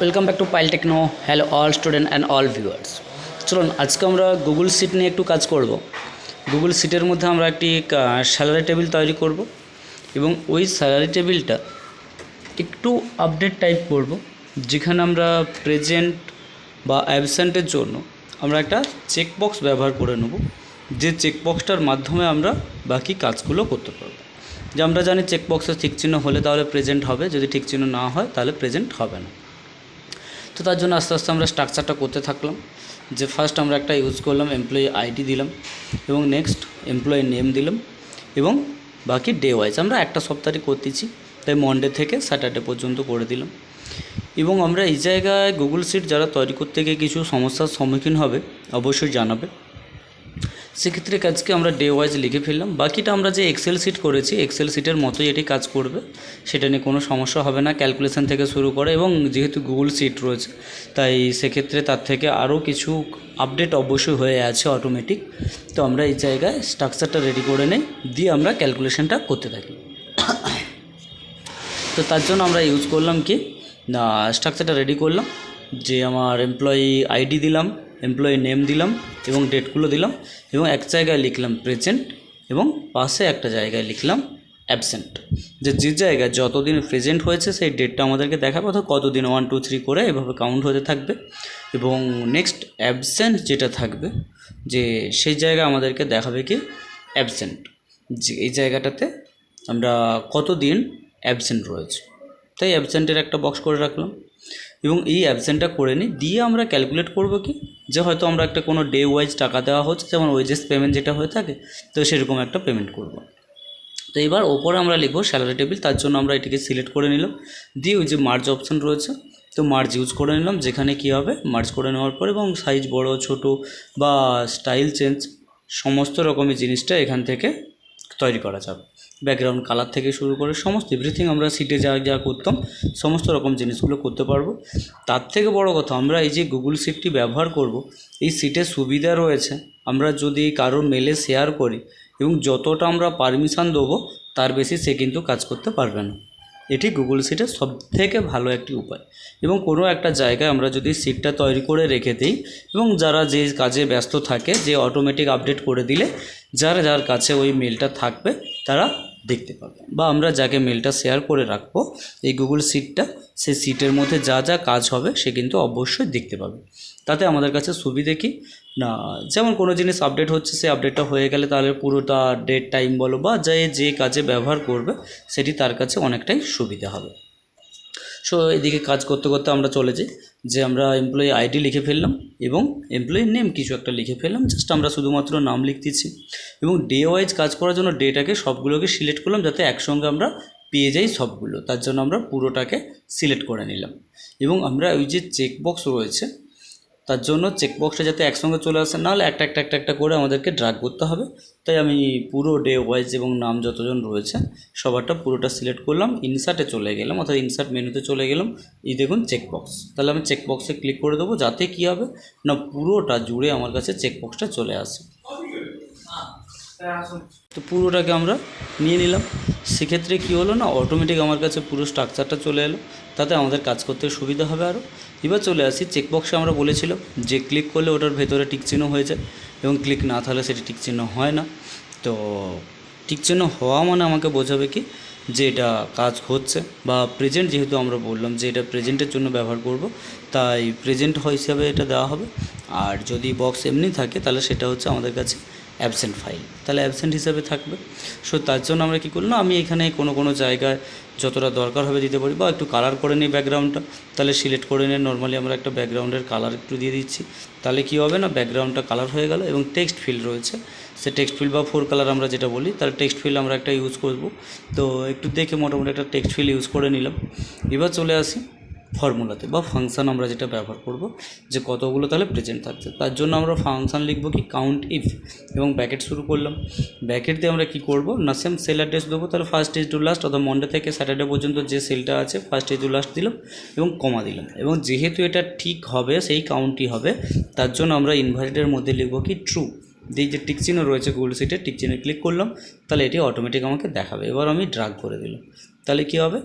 Welcome back to Pile Techno hello all student and all viewers চলুন, আজকে আমরা Google seat নিয়ে একটু কাজ করব। গুগল সিটের মধ্যে আমরা একটি স্যালারি টেবিল তৈরি করব এবং ওই স্যালারি টেবিলটা একটু আপডেট টাইপ করব, যেখানে আমরা প্রেজেন্ট বা অ্যাবসেন্টের জন্য আমরা একটা চেকবক্স ব্যবহার করে নেব, যে চেকবক্সটার মাধ্যমে আমরা বাকি কাজগুলো করতে পারব। যে আমরা জানি চেকবক্সের ঠিক চিহ্ন হলে তাহলে প্রেজেন্ট হবে, যদি ঠিক চিহ্ন না হয় তাহলে প্রেজেন্ট হবে না। তো তার জন্য আস্তে আস্তে আমরা স্ট্রাকচারটা করতে থাকলাম। যে ফার্স্ট আমরা একটা ইউজ করলাম এমপ্লয়ি আইডি দিলাম এবং নেক্সট এমপ্লয়ি নেম দিলাম এবং বাকি ডে ওয়াইজ আমরা একটা সপ্তাহে করতেছি, তাই মন্ডে থেকে স্যাটারডে পর্যন্ত করে দিলাম। এবং আমরা এই জায়গায় গুগল সিট যারা তৈরি করতে গিয়ে কিছু সমস্যার সম্মুখীন হবে, অবশ্যই জানাবে। সেক্ষেত্রে কাজকে আমরা ডে ওয়াইজ লিখে ফেললাম। বাকিটা আমরা যে এক্সেল সিট করেছি এক্সেল সিটের মতোই এটি কাজ করবে। সেটা নিয়ে কোনো সমস্যা হবে না ক্যালকুলেশন থেকে শুরু করে এবং যেহেতু গুগল সিট রয়েছে, তাই সেক্ষেত্রে তার থেকে আরও কিছু আপডেট অবশ্যই হয়ে আছে অটোমেটিক তো আমরা এই জায়গায় স্ট্রাকচারটা রেডি করে নেই, দিয়ে আমরা ক্যালকুলেশনটা করতে থাকি। তো তার জন্য আমরা ইউজ করলাম কি? না স্ট্রাকচারটা রেডি করলাম, যে আমার এমপ্লয়ি আইডি দিলাম। এমপ্লয়ি নেম দিলাম এবং ডেটগুলো দিলাম এবং এক জায়গায় লিখলাম প্রেজেন্ট এবং পাশে একটা জায়গায় লিখলাম অ্যাবসেন্ট যে যে জায়গায় যতদিন প্রেজেন্ট হয়েছে সেই ডেটটা আমাদেরকে দেখাবে অর্থাৎ কতদিন ওয়ান টু থ্রি করে এভাবে কাউন্ট হতে থাকবে। এবং নেক্সট অ্যাবসেন্ট যেটা থাকবে, যে সেই জায়গায় আমাদেরকে দেখাবে কি অ্যাবসেন্ট যে এই জায়গাটাতে আমরা কতদিন অ্যাবসেন্ট রয়েছে। তাই অ্যাবসেন্টের একটা বক্স করে রাখলাম। এবং এই অ্যাবসেন্টটা করে নিই। দিয়ে আমরা ক্যালকুলেট করব কি? যে হয়তো আমরা একটা কোনো ডে ওয়াইজ টাকা দেওয়া হচ্ছে, যেমন ওয়েজেস পেমেন্ট যেটা হয়ে থাকে, তো সেরকম একটা পেমেন্ট করব। তো এবার ওপরে আমরা লিখব স্যালারি টেবিল তার জন্য আমরা এটিকে সিলেক্ট করে নিলাম। দিয়ে ওই যে মার্জ অপশন রয়েছে, তো মার্জ ইউজ করে নিলাম, যেখানে কী হবে? মার্জ করে নেওয়ার পর এবং সাইজ বড়, ছোট বা স্টাইল চেঞ্জ সমস্ত রকমের জিনিসটা এখান থেকে তৈরি করা যাবে। ব্যাকগ্রাউন্ড কালার থেকে শুরু করে সমস্ত এভরিথিং আমরা সিটে যা যা করতাম, সমস্ত রকম জিনিসগুলো করতে পারব। তার থেকে বড় কথা, আমরা এই যে গুগল সিটটি ব্যবহার করব, এই সিটের সুবিধা রয়েছে। আমরা যদি কারোর মেলে শেয়ার করি এবং যতটা আমরা পারমিশন দেবো, তার বেশি সে কিন্তু কাজ করতে পারবে না। এটি গুগল সিটের সব থেকে ভালো একটি উপায়। এবং কোনো একটা জায়গায় আমরা যদি সিটটা তৈরি করে রেখে দিই এবং যারা যে কাজে ব্যস্ত থাকে, যে অটোমেটিক আপডেট করে দিলে, যার যার কাছে ওই মেলটা থাকবে তারা দেখতে পাবে। বা আমরা যাকে মেলটা শেয়ার করে রাখব, এই গুগল সিটটা সেই সিটের মধ্যে যা যা কাজ হবে সে কিন্তু অবশ্যই দেখতে পাবে। তাতে আমাদের কাছে সুবিধে কি? না, যেমন কোনো জিনিস আপডেট হচ্ছে, সেই আপডেটটা হয়ে গেলে তাহলে পুরোটা ডেট টাইম বলো বা যে যে কাজে ব্যবহার করবে, সেটি তার কাছে অনেকটাই সুবিধা হবে। সো এদিকে কাজ করতে করতে আমরা চলে যাই। যে আমরা এমপ্লয়ি আইডি লিখে ফেললাম এবং এমপ্লয়ি নেম কিছু একটা লিখে ফেললাম। জাস্ট আমরা শুধুমাত্র নাম লিখতেছি এবং ডে ওয়াইজ কাজ করার জন্য ডেটাকে সবগুলোকে সিলেক্ট করলাম যাতে একসঙ্গে আমরা পেয়ে যাই সবগুলো। তার জন্য আমরা পুরোটাকে সিলেক্ট করে নিলাম। এবং আমরা ওই যে চেকবক্স রয়েছে তার জন্য চেকবক্সটা যাতে একসঙ্গে চলে আসে, নাহলে একটা একটা একটা একটা করে আমাদেরকে ড্রাগ করতে হবে। তাই আমি পুরো ডে ওয়াইজ এবং নাম যতজন রয়েছে, সবারটা পুরোটা সিলেক্ট করলাম ইনসার্টে চলে গেলাম, অর্থাৎ ইনসার্ট মেনুতে চলে গেলাম। এই দেখুন চেকবক্স তাহলে আমি চেকবক্সে ক্লিক করে দেবো, যাতে কী হবে, না পুরোটা জুড়ে আমার কাছে চেকবক্সটা চলে আসে। তো পুরোটাকে আমরা নিয়ে নিলাম। সেক্ষেত্রে কী হলো না অটোমেটিক আমার কাছে পুরো স্ট্রাকচারটা চলে এলো। তাতে আমাদের কাজ করতে সুবিধা হবে আরও এবার চলে আসি চেকবক্সে আমরা বলেছিলাম যে ক্লিক করলে ওটার ভেতরে টিকচিহ্ন হয়ে যায় এবং ক্লিক না থাকলে সেটি টিকচিহ্ন হয় না। তো টিকচিহ্ন হওয়া মানে আমাকে বোঝাবে কি যে এটা কাজ হচ্ছে বা প্রেজেন্ট যেহেতু আমরা বললাম যে এটা প্রেজেন্টের জন্য ব্যবহার করব, তাই প্রেজেন্ট হিসাবে এটা দেওয়া হবে। আর যদি বক্স এমনি থাকে তাহলে সেটা হচ্ছে আমাদের কাছে অ্যাবসেন্ট ফাইল তাহলে অ্যাবসেন্ট হিসাবে থাকবে। সো তার জন্য আমরা কী করলাম? আমি এখানে কোনো কোনো জায়গায় যতটা দরকার হবে দিতে পারি বা একটু কালার করে নিই ব্যাকগ্রাউন্ডটা তাহলে সিলেক্ট করে নিয়ে নর্মালি আমরা একটা ব্যাকগ্রাউন্ডের কালার একটু দিয়ে দিচ্ছি। তাহলে কী হবে না? ব্যাকগ্রাউন্ডটা কালার হয়ে গেল এবং টেক্সট ফিল্ড রয়েছে। সে টেক্সট ফিল্ড বা ফোর কালার আমরা যেটা বলি তাহলে টেক্সট ফিল্ড আমরা একটা ইউজ করব। তো, একটু দেখে মোটামুটি একটা টেক্সট ফিল্ড ইউজ করে নিলাম। এবার চলে আসি। ফর্মুলাতে বা ফাংশান আমরা যেটা ব্যবহার করব যে কতগুলো তাহলে প্রেজেন্ট থাকছে। তার জন্য আমরা ফাংশান লিখব কি কাউন্ট ইফ এবং ব্যাকেট শুরু করলাম। ব্যাকেট দিয়ে আমরা কি করব? না সেম সেল অ্যাড্রেস দেবো, তাহলে ফার্স্ট ডে টু লাস্ট অর্থাৎ মন্ডে থেকে স্যাটারডে পর্যন্ত যে সেলটা আছে ফার্স্ট ডে টু লাস্ট দিলাম এবং কমা দিলাম। এবং যেহেতু এটা ঠিক হবে, সেই কাউন্টই হবে, তার জন্য আমরা ইনভার্টের মধ্যে লিখব কি ট্রু এই যে টিক চিহ্ন রয়েছে গুগল সিটে টিক ক্লিক করলাম, তাহলে এটি অটোমেটিক আমাকে দেখাবে। এবার আমি ড্রাগ করে দিলাম। তাহলে কী হবে?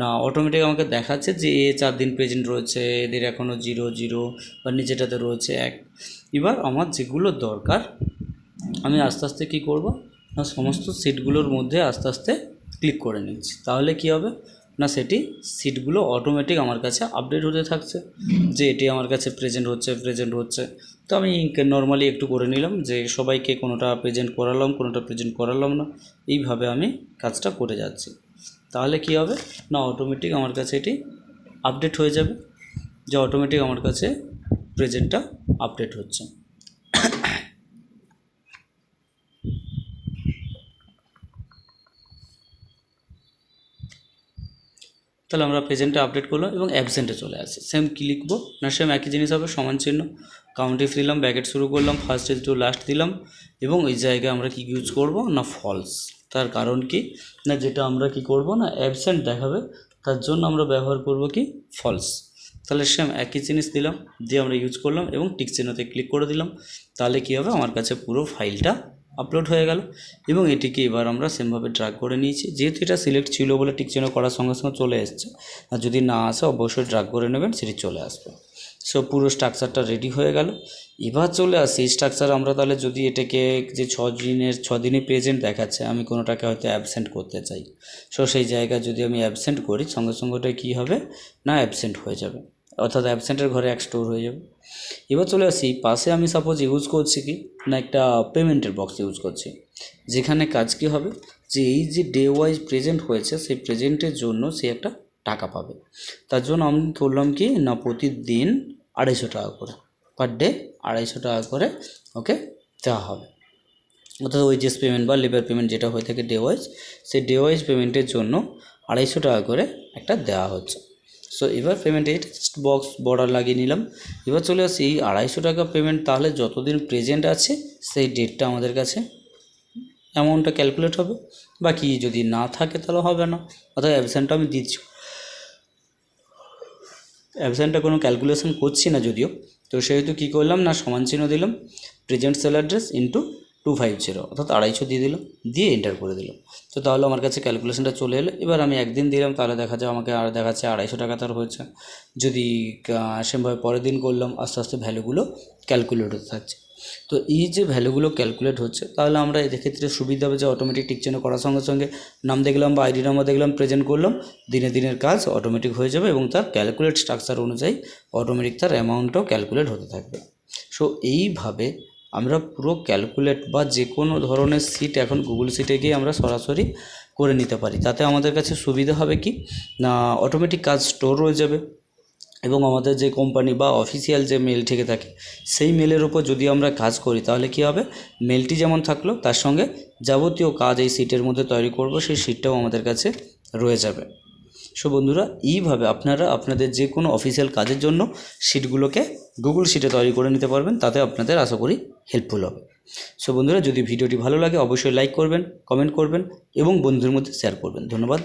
না অটোমেটিক আমাকে দেখাচ্ছে যে এ চার দিন প্রেজেন্ট রয়েছে, এদের এখনও জিরো জিরো বা নিচেটাতে রয়েছে এক। এবার আমার যেগুলো দরকার, আমি আস্তে আস্তে কী করব? না, সমস্ত সিটগুলোর মধ্যে আস্তে আস্তে ক্লিক করে নিচ্ছি। তাহলে কী হবে? না, সেটি সিটগুলো অটোমেটিক আমার কাছে আপডেট হতে থাকছে যে এটি আমার কাছে প্রেজেন্ট হচ্ছে প্রেজেন্ট হচ্ছে। তো আমি নর্মালি একটু করে নিলাম যে সবাইকে কোনোটা প্রেজেন্ট করালাম, কোনোটা প্রেজেন্ট করালাম না। এইভাবে আমি কাজটা করে যাচ্ছি। তাহলে কী হবে? না অটোমেটিক আমার কাছে এটি আপডেট হয়ে যাবে। যে অটোমেটিক আমার কাছে প্রেজেন্টটা আপডেট হচ্ছে। তাহলে আমরা প্রেজেন্টটা আপডেট করলাম এবং অ্যাবসেন্টে চলে আসি। সেম কী লিখব? না সেম একই জিনিস হবে, সমান চিহ্ন। কাউন্টিফ দিলাম ব্যাকেট শুরু করলাম ফার্স্ট ইজ টু লাস্ট দিলাম এবং এই জায়গায় আমরা কি ইউজ করব? না ফলস তার কারণ কি? না, যেটা আমরা কি করব না অ্যাবসেন্ট দেখাবে, তার জন্য আমরা ব্যবহার করব কি? ফলস তাহলে সেম একই জিনিস দিলাম, দিয়ে আমরা ইউজ করলাম এবং টিক চিহ্নতে ক্লিক করে দিলাম। তাহলে কী হবে? আমার কাছে পুরো ফাইলটা আপলোড হয়ে গেল এবং এটিকে এবার আমরা সেমভাবে ড্রাগ করে নিয়েছি। যেহেতু এটা সিলেক্ট ছিল বলে টিক চিহ্ন করার সঙ্গে সঙ্গে চলে এসছে, আর যদি না আসে, অবশ্যই ড্রাগ করে নেবেন, সেটি চলে আসবে। সো পুরো স্ট্রাকচারটা রেডি হয়ে গেল। এবার চলে আসি স্ট্রাকচার আমরা তাহলে যদি এটাকে যে ছ দিনের, ছ দিনই প্রেজেন্ট দেখাচ্ছে, আমি কোনোটাকে হয়তো অ্যাবসেন্ট করতে চাই। সো সেই জায়গায় যদি আমি অ্যাবসেন্ট করি, সঙ্গে সঙ্গে ওটা কী হবে? না অ্যাবসেন্ট হয়ে যাবে। অর্থাৎ অ্যাবসেন্টের ঘরে এক স্টোর হয়ে যাবে। এবার চলে আসি, পাশে আমি সাপোজ ইউজ করছি কি? না, একটা পেমেন্টের বক্স ইউজ করছি। যেখানে কাজ কী হবে? যে এই যে ডে ওয়াইজ প্রেজেন্ট হয়েছে, সেই প্রেজেন্টের জন্য সে একটা টাকা পাবে। তার জন্য আমি ধরলাম কি, না প্রতিদিন আড়াইশো টাকা করে পার ডে আড়াইশো টাকা করে ওকে দেওয়া হবে। অর্থাৎ ওয়েজেস পেমেন্ট বা লেবার পেমেন্ট যেটা হয়ে থাকে ডে ওয়াইজ সেই ডে ওয়াইজ পেমেন্টের জন্য আড়াইশো টাকা করে একটা দেওয়া হচ্ছে। সো এবার পেমেন্টে জাস্ট বক্স বর্ডার লাগিয়ে নিলাম। এবার চলে আসি, এই আড়াইশো টাকা পেমেন্ট তাহলে যতদিন প্রেজেন্ট আছে, সেই ডেটটা আমাদের কাছে অ্যামাউন্টটা ক্যালকুলেট হবে। বাকি যদি না থাকে তাহলে হবে না। অর্থাৎ অ্যাবসেন্টটা আমি দিচ্ছি। অ্যাবসেন্টটা কোনো ক্যালকুলেশন করছি না যদিও। তো সেহেতু কী করলাম না, সমান চিহ্ন দিলাম present cell address into two five zero অর্থাৎ আড়াইশো দিয়ে দিলাম, দিয়ে এন্টার করে দিলাম। তো তাহলে আমার কাছে ক্যালকুলেশনটা চলে এলো। এবার আমি একদিন দিলাম, তাহলে দেখা যায় আমাকে আর দেখাচ্ছে আড়াইশো টাকা তার হয়েছে। যদি সেমভাবে পরের দিন করলাম, আস্তে আস্তে ভ্যালুগুলো ক্যালকুলেট হতে থাকছে। তো এই যে ভ্যালুগুলো ক্যালকুলেট হচ্ছে, তাহলে আমরা এক্ষেত্রে সুবিধা হবে যে অটোমেটিক টিকচেন করার সঙ্গে সঙ্গে নাম দেখলাম বা আইডি নাম্বার দেখলাম প্রেজেন্ট করলাম, দিনে দিনের কাজ অটোমেটিক হয়ে যাবে এবং তার ক্যালকুলেট স্ট্রাকচার অনুযায়ী অটোমেটিক তার অ্যামাউন্টটাও ক্যালকুলেট হতে থাকবে। সো এইভাবে আমরা পুরো ক্যালকুলেট বা যে কোনো ধরনের সিট এখন গুগল সিটে গিয়ে আমরা সরাসরি করে নিতে পারি। তাতে আমাদের কাছে সুবিধা হবে কি? না অটোমেটিক কাজ স্টোর হয়ে যাবে। এবং আমাদের যে কোম্পানি বা অফিসিয়াল যে মেল থেকে থাকে, সেই মেলের ওপর যদি আমরা কাজ করি, তাহলে কী হবে? মেলটি যেমন থাকল, তার সঙ্গে যাবতীয় কাজ এই সিটের মধ্যে তৈরি করব, সেই সিটটাও আমাদের কাছে রয়ে যাবে। সো বন্ধুরা, এইভাবে আপনারা আপনাদের যে কোনো অফিসিয়াল কাজের জন্য সিটগুলোকে গুগল সিটে তৈরি করে নিতে পারবেন, তাতে আপনাদের আশা করি হেল্পফুল হবে। সো বন্ধুরা, যদি ভিডিওটি ভালো লাগে, অবশ্যই লাইক করবেন কমেন্ট করবেন এবং বন্ধুদের মধ্যে শেয়ার করবেন। ধন্যবাদ।